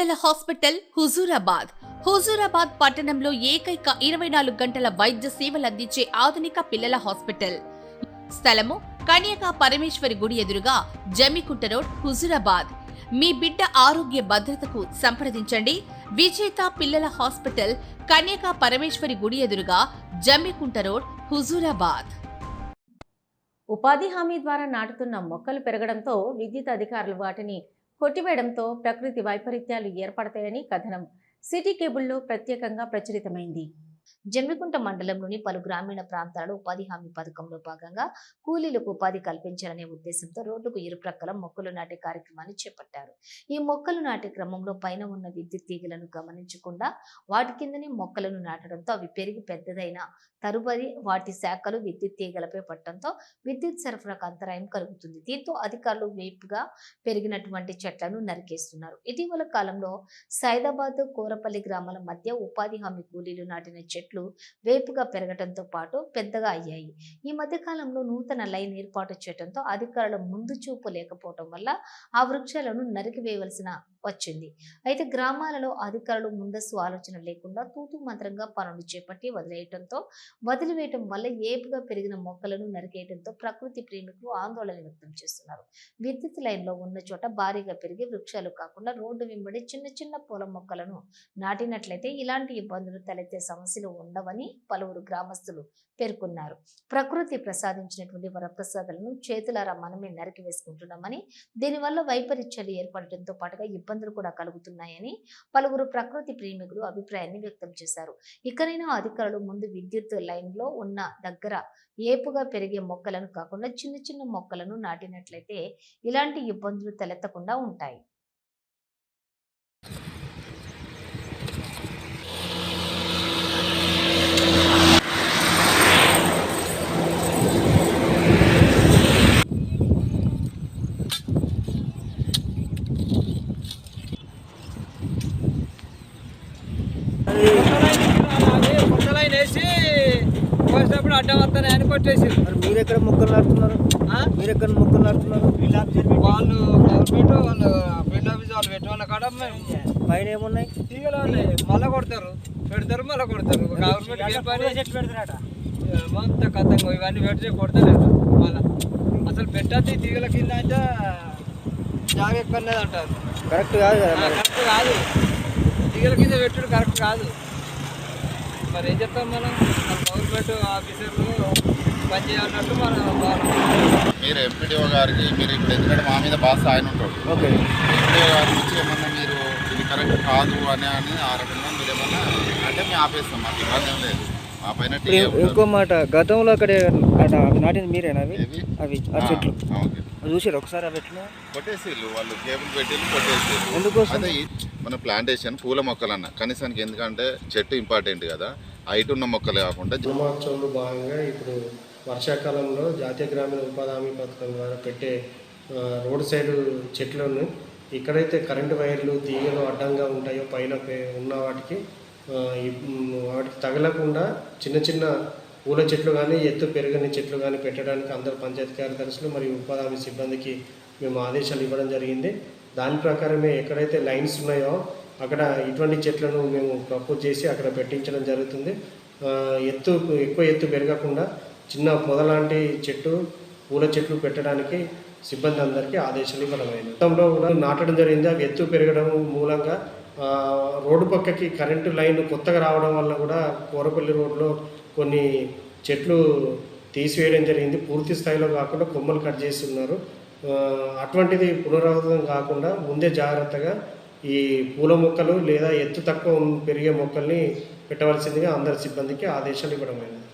పిల్లల హాస్పిటల్ హుజూరాబాద్. హుజూరాబాద్ పట్టణంలో ఏకైక ఇరవై నాలుగు గంటల వైద్య సేవలు అందించే ఆధునిక పిల్లల హాస్పిటల్. స్థలము కన్యకా పరమేశ్వరి గుడి ఎదురుగా జమికుంట రోడ్ హుజూరాబాద్. మీ బిడ్డ ఆరోగ్య భద్రతకు సంప్రదించండి. విజేత పిల్లల హాస్పిటల్ కన్యకా పరమేశ్వరి గుడి ఎదురుగా జమ్మికుంట రోడ్ హుజూరాబాద్. ఉపాధి హామీ ద్వారా నాటుతున్న మొక్కలు పెరగడంతో విద్యుత్ అధికారులు వాటిని కొట్టివేయడంతో ప్రకృతి వైపరీత్యాలు ఏర్పడతాయని కథనం. సిటీ కేబుల్లో ప్రత్యేకంగా ప్రచురితమైంది. జమ్మికుంట మండలంలోని పలు గ్రామీణ ప్రాంతాలలో ఉపాధి హామీ పథకంలో భాగంగా కూలీలకు ఉపాధి కల్పించాలనే ఉద్దేశంతో రోడ్డుకు ఇరుప్రక్కల మొక్కలు నాటే కార్యక్రమాన్ని చేపట్టారు. ఈ మొక్కలు నాటే క్రమంలో పైన ఉన్న విద్యుత్ తీగలను గమనించకుండా వాటి కిందనే మొక్కలను నాటడంతో అవి పెరిగి పెద్దదైన తరుబడి వాటి శాఖలు విద్యుత్ తీగలపై పట్టడంతో విద్యుత్ సరఫరాకు అంతరాయం కలుగుతుంది. దీంతో అధికారులు వేపుగా పెరిగినటువంటి చెట్లను నరికేస్తున్నారు. ఇటీవల కాలంలో సైదాబాద్ కోరపల్లి గ్రామాల మధ్య ఉపాధి హామీ కూలీలు నాటిన చెట్లు వేపుగా పెరగడంతో పాటు పెద్దగా అయ్యాయి. ఈ మధ్య కాలంలో నూతన లైన్ ఏర్పాటు చేయడంతో అధికారుల ముందు చూపు లేకపోవడం వల్ల ఆ వృక్షాలను నరికివేయవలసిన వచ్చింది. అయితే గ్రామాలలో అధికారులు ముందస్తు ఆలోచన లేకుండా తూతు మంత్రంగా పనులు చేపట్టి వదిలేయటంతో వదిలివేయటం వల్ల ఏపుగా పెరిగిన మొక్కలను నరికేయడంతో ప్రకృతి ప్రేమికులు ఆందోళన వ్యక్తం చేస్తున్నారు. విద్యుత్ లైన్లో ఉన్న చోట భారీగా పెరిగే వృక్షాలు కాకుండా రోడ్డు వెంబడి చిన్న చిన్న పూల మొక్కలను నాటినట్లయితే ఇలాంటి ఇబ్బందులు తలెత్తే సమస్య సమస్యలు ఉండవని పలువురు గ్రామస్తులు పేర్కొన్నారు. ప్రకృతి ప్రసాదించినటువంటి వరప్రసాదాలను చేతులారా మనమే నరికి వేసుకుంటున్నామని దీనివల్ల వైపరీత్యాలు ఏర్పడటంతో పాటుగా ఇబ్బందులు కూడా కలుగుతున్నాయని పలువురు ప్రకృతి ప్రేమికులు అభిప్రాయాన్ని వ్యక్తం చేశారు. ఇకనైనా అధికారులు ముందు విద్యుత్ లైన్లో ఉన్న దగ్గర ఏపుగా పెరిగే మొక్కలను కాకుండా చిన్న చిన్న మొక్కలను నాటినట్లయితే ఇలాంటి ఇబ్బందులు తలెత్తకుండా ఉంటాయి. కొత్తలైన వేసి పోసినప్పుడు అడ్డం వస్తానే అని కొట్టేసారు మరి మీరు ఎక్కడ మొక్కలు నాటుతున్నారు? మీరు ఎక్కడ మొక్కలు నాటుతున్నారు? వాళ్ళు గవర్నమెంట్ వాళ్ళు ఫీల్డ్ ఆఫీస్ వాళ్ళు పెట్టే కాడ పైన ఏమున్నాయి తీగలు ఉన్నాయి. మళ్ళా కొడతారు. పెడతారు మళ్ళా కొడతారు. గవర్నమెంట్ పని మొత్తం కథంగా ఇవన్నీ పెడితే కొడతలేదు మళ్ళా అసలు పెట్టద్ది తీగల కింద అంటే జాగ ఎక్కువ అంటారు కరెక్ట్ కాదు కరెక్ట్ కాదు. తీగల కింద పెట్టుడు కరెక్ట్ కాదు. మరి ఏం చెప్తాం మనం? గవర్నమెంట్ ఆఫీసర్లు పని చేయాలన్నట్టు మనం మనం మీరు ఎంపీడీఓ గారికి మీరు ఇప్పుడు ఎందుకంటే మా మీద బాస్ ఆయన ఉంటాడు. ఓకే. ఎంపీడీఓ గారి నుంచి ఏమన్నా మీరు ఇది కరెక్ట్ కాదు అని అని ఆ రకంగా మీరు ఏమన్నా అంటే మేము ఆపేస్తాం మాకు ఇబ్బంది ఏం లేదు. ఇంకో మాట గతంలో అక్కడ నాటింది మీరేనా అవి? అవి ఆ చెట్లు. చూసారు ఒకసారి అవి ఎట్లా కొట్టేసిల్లు వాళ్ళు కేబుల్ పెట్టి కొట్టేసిల్లు ఎందుకోసం? మన ప్లాంటేషన్ పూల మొక్కలు అన్న కనీసానికి ఎందుకంటే చెట్టు ఇంపార్టెంట్ కదా. హైట్ ఉన్న మొక్కలు కాకుండా జన్మోత్సవంలో భాగంగా ఇప్పుడు వర్షాకాలంలో జాతీయ గ్రామీణ ఉపాధి హామీ పథకం ద్వారా పెట్టే రోడ్ సైడ్ చెట్లను ఎక్కడైతే కరెంటు వైర్లు తీగలు అడ్డంగా ఉంటాయో పైన పే- ఉన్న వాటికి వాటికి తగలకుండా చిన్న చిన్న పూల చెట్లు కానీ ఎత్తు పెరగని చెట్లు కానీ పెట్టడానికి అందరు పంచాయతీ కార్యదర్శులు మరియు ఉపాధి హామీ సిబ్బందికి మేము ఆదేశాలు ఇవ్వడం జరిగింది. దాని ప్రకారమే ఎక్కడైతే లైన్స్ ఉన్నాయో అక్కడ ఇటువంటి చెట్లను మేము ప్రపోజ్ చేసి అక్కడ పెట్టించడం జరుగుతుంది. ఎత్తు ఎక్కువ ఎత్తు పెరగకుండా చిన్న పొద లాంటి చెట్టు పూల చెట్లు పెట్టడానికి సిబ్బంది అందరికీ ఆదేశాలు ఇవ్వడమైంది. మొత్తంలో కూడా నాటడం జరిగింది. అవి ఎత్తు పెరగడం మూలంగా రోడ్డు పక్కకి కరెంటు లైన్ కొత్తగా రావడం వల్ల కూడా కోరపల్లి రోడ్లో కొన్ని చెట్లు తీసివేయడం జరిగింది. పూర్తి స్థాయిలో కాకుండా కొమ్మలు కట్ చేసి ఉన్నారు అటువంటిది పునరావృతం కాకుండా ముందే జాగ్రత్తగా ఈ పూల మొక్కలు లేదా ఎత్తు తక్కువ పెరిగే మొక్కల్ని పెట్టవలసిందిగా అందరి సిబ్బందికి ఆదేశాలు ఇవ్వడమైనది